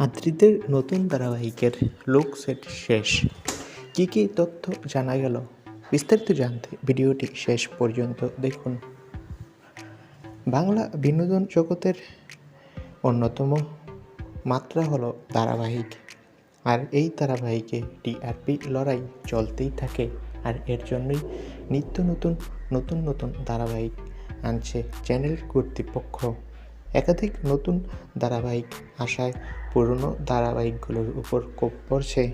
আদ্রিদের নতুন ধারাবাহিকের লোক সেট শেষ। কী কী তথ্য জানা গেল? বিস্তারিত জানতে ভিডিওটি শেষ পর্যন্ত দেখুন। বাংলা বিনোদন জগতের অন্যতম মাত্রা হলো ধারাবাহিক। আর এই ধারাবাহিকে টিআরপি লড়াই চলতেই থাকে। আর এর জন্যই নিত্য নতুন নতুন নতুন ধারাবাহিক আনছে চ্যানেল কর্তৃপক্ষ। একাধিক নতুন ধারাবাহিক আসায় পুরনো ধারাবাহিকগুলোর উপর কোপ পড়ছে।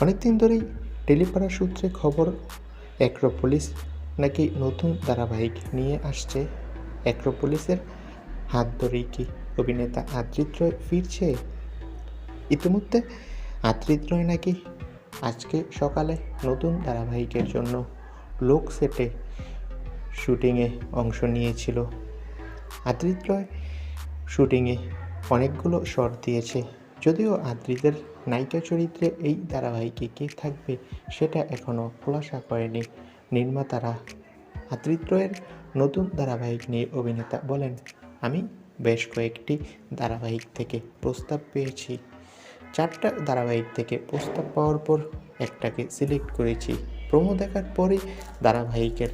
অনেকদিন ধরেই টেলিপাড়া সূত্রে খবর অ্যাক্রোপলিস নাকি নতুন ধারাবাহিক নিয়ে আসছে? অ্যাক্রোপলিসের হাত ধরেই কি অভিনেতা আদ্রিত রয় ফিরছে? ইতিমধ্যে আদ্রিত রয় নাকি আজকে সকালে নতুন ধারাবাহিকের জন্য লোক সেটে শুটিংয়ে অংশ নিয়েছিল। আদ্রিত রয় শুটিংয়ে অনেকগুলো শট দিয়েছে। যদিও আদ্রিতের নায়িকা চরিত্রে এই ধারাবাহিকে কে থাকবে সেটা এখনও খোলাসা করেনি নির্মাতারা। আদ্রিত রয়ের নতুন ধারাবাহিক নিয়ে অভিনেতা বলেন, আমি বেশ কয়েকটি ধারাবাহিক থেকে প্রস্তাব পেয়েছি। চারটা ধারাবাহিক থেকে প্রস্তাব পাওয়ার পর একটাকে সিলেক্ট করেছি। প্রোমো দেখার পরেই ধারাবাহিকের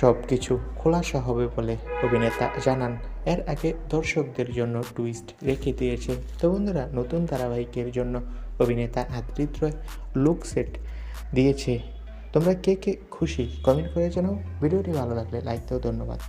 সব কিছু খোলাসা হবে বলে অভিনেতা জানান। এর আগে দর্শকদের জন্য টুইস্ট রেখে দিয়েছে তো বন্ধুরা, নতুন ধারাবাহিকের জন্য অভিনেতা আদৃত রয় লুক সেট দিয়েছে। তোমরা কে কে খুশি? কমেন্ট করে জানাও। ভিডিওটি ভালো লাগলে লাইক তো ধন্যবাদ।